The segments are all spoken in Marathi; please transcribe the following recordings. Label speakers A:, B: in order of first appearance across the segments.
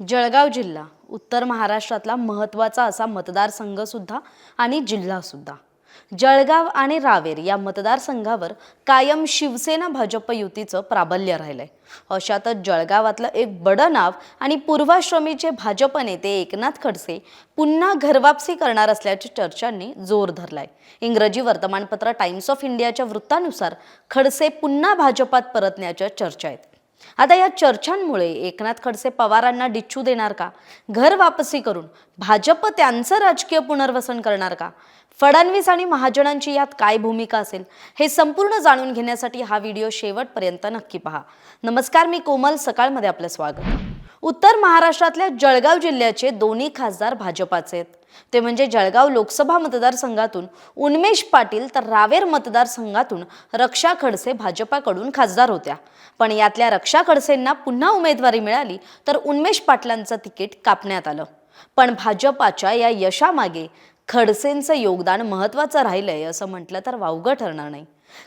A: जळगाव जिल्हा उत्तर महाराष्ट्रातला महत्त्वाचा असा मतदारसंघसुद्धा आणि जिल्हासुद्धा जळगाव आणि रावेर या मतदारसंघावर कायम शिवसेना भाजप युतीचं प्राबल्य राहिलंय. अशातच जळगावातलं एक बडं नाव आणि पूर्वाश्रमीचे भाजप नेते एकनाथ खडसे पुन्हा घरवापसी करणार असल्याच्या चर्चांनी जोर धरलाय. इंग्रजी वर्तमानपत्र टाइम्स ऑफ इंडियाच्या वृत्तानुसार खडसे पुन्हा भाजपात परतण्याच्या चर्चा आहेत. आता या चर्चांमुळे एकनाथ खडसे पवारांना डिच्चू देणार का? घर वापसी करून भाजप त्यांचं राजकीय पुनर्वसन करणार का? फडणवीस आणि महाजनांची यात काय भूमिका असेल? हे संपूर्ण जाणून घेण्यासाठी हा व्हिडिओ शेवटपर्यंत नक्की पहा. नमस्कार मी कोमल. सकाळमध्ये आपलं स्वागत. उत्तर महाराष्ट्रातल्या जळगाव जिल्ह्याचे दोन्ही खासदार भाजपाचे आहेत. ते म्हणजे जळगाव लोकसभा मतदारसंघातून उन्मेष पाटील तर रावेर मतदारसंघातून रक्षा खडसे भाजपाकडून खासदार होत्या. पण यातल्या रक्षा खडसेंना पुन्हा उमेदवारी मिळाली तर उन्मेष पाटलांचं तिकीट कापण्यात आलं. पण भाजपाच्या या यशामागे खडसेंचं योगदान महत्त्वाचं राहिलंय असं म्हटलं तर वावगं ठरणार नाही.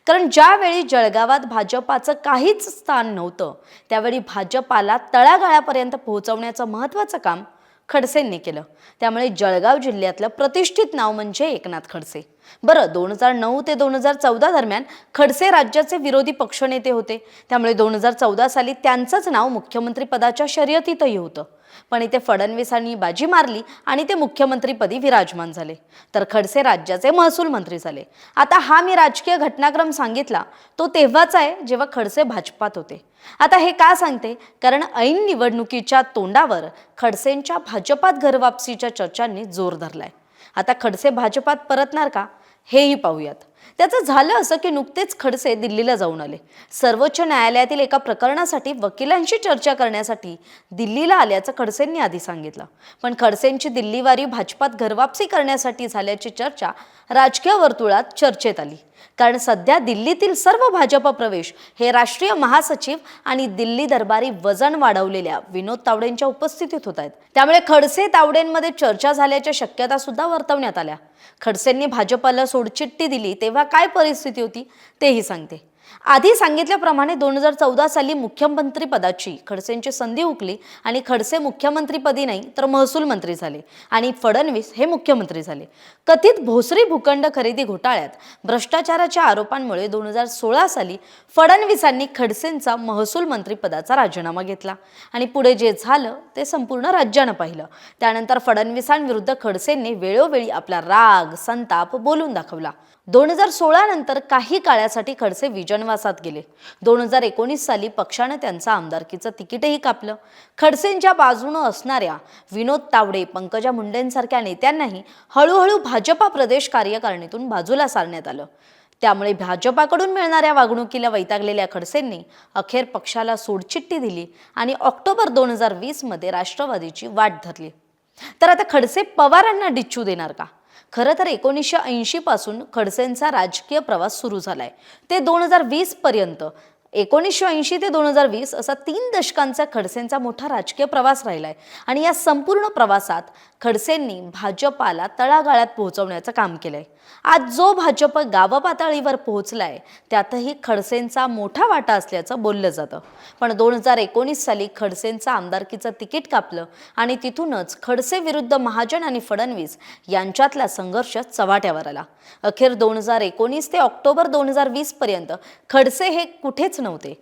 A: कारण ज्यावेळी जळगावात भाजपाचं काहीच स्थान नव्हतं त्यावेळी भाजपाला तळागाळापर्यंत पोहोचवण्याचं महत्त्वाचं काम खडसेंनी केलं. त्यामुळे जळगाव जिल्ह्यातलं प्रतिष्ठित नाव म्हणजे एकनाथ खडसे. बरं दोन हजार नऊ ते दोन हजार चौदा दरम्यान खडसे राज्याचे विरोधी पक्षनेते होते. त्यामुळे दोन हजार चौदा साली त्यांचंच नाव मुख्यमंत्रीपदाच्या शर्यतीतही होतं. पण इथे फडणवीसांनी बाजी मारली आणि ते मुख्यमंत्रीपदी विराजमान झाले. तर खडसे राज्याचे महसूल मंत्री झाले. आता हा मी राजकीय घटनाक्रम सांगितला तो तेव्हाच आहे जेव्हा खडसे भाजपात होते. आता हे का सांगते? कारण ऐन निवडणुकीच्या तोंडावर खडसेंच्या भाजपात घरवापसीच्या चर्चांनी जोर धरलाय. आता खडसे भाजपात परतणार का? हेही पाहूयात. त्याचं झालं असं की नुकतेच खडसे दिल्लीला जाऊन आले. सर्वोच्च न्यायालयातील एका प्रकरणासाठी वकिलांशी चर्चा करण्यासाठी दिल्लीला आल्याचं खडसेंनी आधी सांगितलं. पण खडसेंची दिल्लीवारी भाजपात घरवापसी करण्यासाठी झाल्याची चर्चा राजकीय वर्तुळात चर्चेत आली. कारण सध्या दिल्लीतील सर्व भाजप प्रवेश हे राष्ट्रीय महासचिव आणि दिल्ली दरबारी वजन वाढवलेल्या विनोद तावडेंच्या उपस्थितीत होत आहेत. त्यामुळे खडसे तावडेंमध्ये चर्चा झाल्याच्या शक्यता सुद्धा वर्तवण्यात आल्या. खडसेंनी भाजपाला सोडचिठ्ठी दिली तेव्हा काय परिस्थिती होती तेही सांगते. आधी सांगितल्याप्रमाणे दोन हजार चौदा साली मुख्यमंत्री पदाची खडसेंची संधी हुकली आणि खडसे मुख्यमंत्रीपदी नाही तर महसूल मंत्री झाले आणि फडणवीस हे मुख्यमंत्री झाले. कथित भोसरी भूखंड खरेदी घोटाळ्यात भ्रष्टाचाराच्या आरोपांमुळे दोन हजार सोळा साली फडणवीसांनी खडसेंचा महसूल मंत्रीपदाचा राजीनामा घेतला आणि पुढे जे झालं ते संपूर्ण राज्यानं पाहिलं. त्यानंतर फडणवीसांविरुद्ध खडसेंनी वेळोवेळी आपला राग संताप बोलून दाखवला. दोन हजार सोळा नंतर काही काळासाठी खडसे विजनवासात गेले. दोन हजार एकोणीस साली पक्षानं त्यांचं आमदारकीचं तिकीटही कापलं. खडसेंच्या बाजूनं असणाऱ्या विनोद तावडे पंकजा मुंडेंसारख्या नेत्यांनाही हळूहळू भाजपा प्रदेश कार्यकारिणीतून बाजूला सारण्यात आलं. त्यामुळे भाजपाकडून मिळणाऱ्या वागणुकीला वैतागलेल्या खडसेंनी अखेर पक्षाला सोडचिठ्ठी दिली आणि ऑक्टोबर दोन हजार वीसमध्ये राष्ट्रवादीची वाट धरली. तर आता खडसे पवारांना डिच्चू देणार का? खरं तर एकोणीसशे ऐंशी पासून खडसेंचा राजकीय प्रवास सुरू झालाय. ते दोन हजार वीस पर्यंत एकोणीसशे ऐंशी ते दोन हजार वीस असा तीन दशकांचा खडसेंचा मोठा राजकीय प्रवास राहिलाय. आणि या संपूर्ण प्रवासात खडसेंनी भाजपाला तळागाळात पोहोचवण्याचं काम केलंय. आज जो भाजप गावपातळीवर पोहोचलाय त्यातही खडसेंचा मोठा वाटा असल्याचं बोललं जातं. पण दोन हजार एकोणीस साली खडसेंचं आमदारकीचं तिकीट कापलं आणि तिथूनच खडसे विरुद्ध महाजन आणि फडणवीस यांच्यातला संघर्ष चव्हाट्यावर आला. अखेर दोन हजार एकोणीस ते ऑक्टोबर दोन हजार वीस पर्यंत खडसे हे कुठेच नव्हते.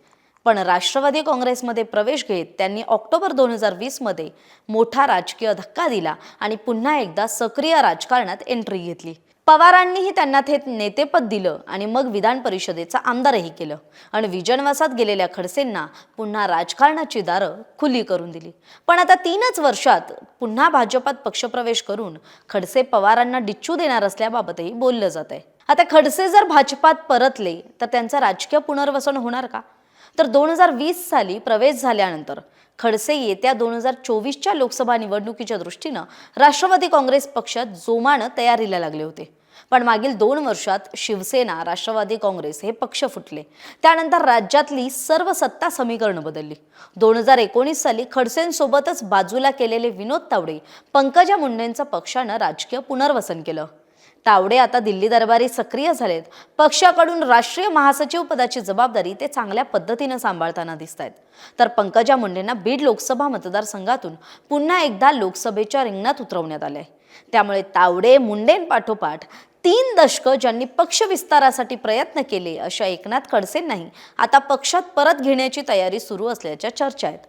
A: पण राष्ट्रवादी काँग्रेसमध्ये प्रवेश घेत त्यांनी ऑक्टोबर दोन हजार वीसमध्ये मोठा राजकीय धक्का दिला आणि पुन्हा एकदा सक्रिय राजकारणात एंट्री घेतली. पवारांनीही त्यांना थेट नेतेपद दिलं आणि मग विधान परिषदेचा आमदारही केलं. आणि विजनवासात गेलेल्या खडसेंना पुन्हा राजकारणाची दारं खुली करून दिली. पण आता तीनच वर्षात पुन्हा भाजपात पक्षप्रवेश करून खडसे पवारांना डिच्चू देणार असल्याबाबतही बोललं जात आहे आता खडसे जर भाजपात परतले तर त्यांचं राजकीय पुनर्वसन होणार का? तर दोन हजार वीस साली प्रवेश झाल्यानंतर खडसे येत्या दोन हजार चोवीसच्या लोकसभा निवडणुकीच्या दृष्टीनं राष्ट्रवादी काँग्रेस पक्षात जोमानं तयारीला लागले होते. पण मागील दोन वर्षात शिवसेना राष्ट्रवादी काँग्रेस हे पक्ष फुटले. त्यानंतर राज्यातली सर्व सत्ता समीकरणं बदलली. दोन हजार एकोणीस साली खडसेंसोबतच बाजूला केलेले विनोद तावडे पंकजा मुंडेंचं पक्षानं राजकीय पुनर्वसन केलं. तावडे आता दिल्ली दरबारी सक्रिय झालेत. पक्षाकडून राष्ट्रीय महासचिव पदाची जबाबदारी ते चांगल्या पद्धतीनं सांभाळताना दिसत आहेत तर पंकजा मुंडेंना बीड लोकसभा मतदारसंघातून पुन्हा एकदा लोकसभेच्या रिंगणात उतरवण्यात आले त्यामुळे तावडे मुंडेंपाठोपाठ तीन दशकं ज्यांनी पक्ष विस्तारासाठी प्रयत्न केले अशा एकनाथ खडसेंनाही. आता पक्षात परत घेण्याची तयारी सुरू असल्याच्या चर्चा आहेत.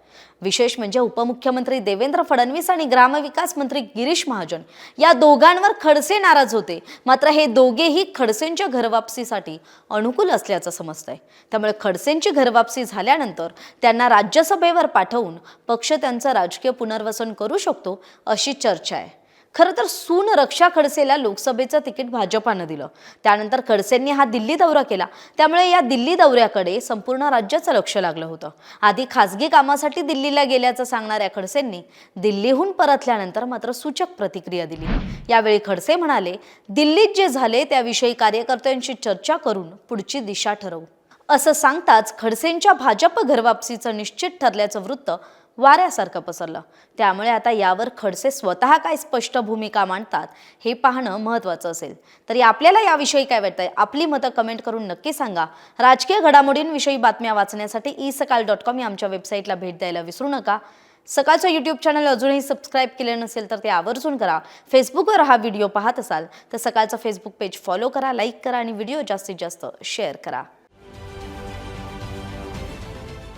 A: विशेष म्हणजे उपमुख्यमंत्री देवेंद्र फडणवीस आणि ग्रामविकास मंत्री गिरीश महाजन या दोघांवर खडसे नाराज होते. मात्र हे दोघेही खडसेंच्या घरवापसीसाठी अनुकूल असल्याचं समजतंय. त्यामुळे खडसेंची घरवापसी झाल्यानंतर त्यांना राज्यसभेवर पाठवून पक्ष त्यांचं राजकीय पुनर्वसन करू शकतो अशी चर्चा आहे. खरं तर सून रक्षा खडसेला लोकसभेचं तिकीट भाजपानं दिलं. त्यानंतर खडसेंनी हा दिल्ली दौरा केला. त्यामुळे या दिल्ली दौऱ्याकडे संपूर्ण राज्याचं लक्ष लागलं होतं. आधी खासगी कामासाठी दिल्लीला गेल्याचं सांगणाऱ्या खडसेंनी दिल्लीहून परतल्यानंतर मात्र सूचक प्रतिक्रिया दिली. यावेळी खडसे म्हणाले दिल्लीत जे झाले त्याविषयी कार्यकर्त्यांशी चर्चा करून पुढची दिशा ठरवू. असं सांगताच खडसेंच्या भाजप घरवापसीचं निश्चित ठरल्याचं वृत्त वाऱ्यासारखं पसरलं. त्यामुळे आता यावर खडसे स्वतः काय स्पष्ट भूमिका मांडतात हे पाहणं महत्त्वाचं असेल. तरी आपल्याला याविषयी काय वाटतंय? आपली मतं कमेंट करून नक्की सांगा. राजकीय घडामोडींविषयी बातम्या वाचण्यासाठी ई सकाळ डॉट कॉम या आमच्या वेबसाईटला भेट द्यायला विसरू नका. सकाळचं यूट्यूब चॅनल अजूनही सबस्क्राईब केले नसेल तर ते आवर्जून करा. फेसबुकवर हा व्हिडिओ पाहत असाल तर सकाळचं फेसबुक पेज फॉलो करा लाईक करा आणि व्हिडिओ जास्तीत जास्त शेअर करा.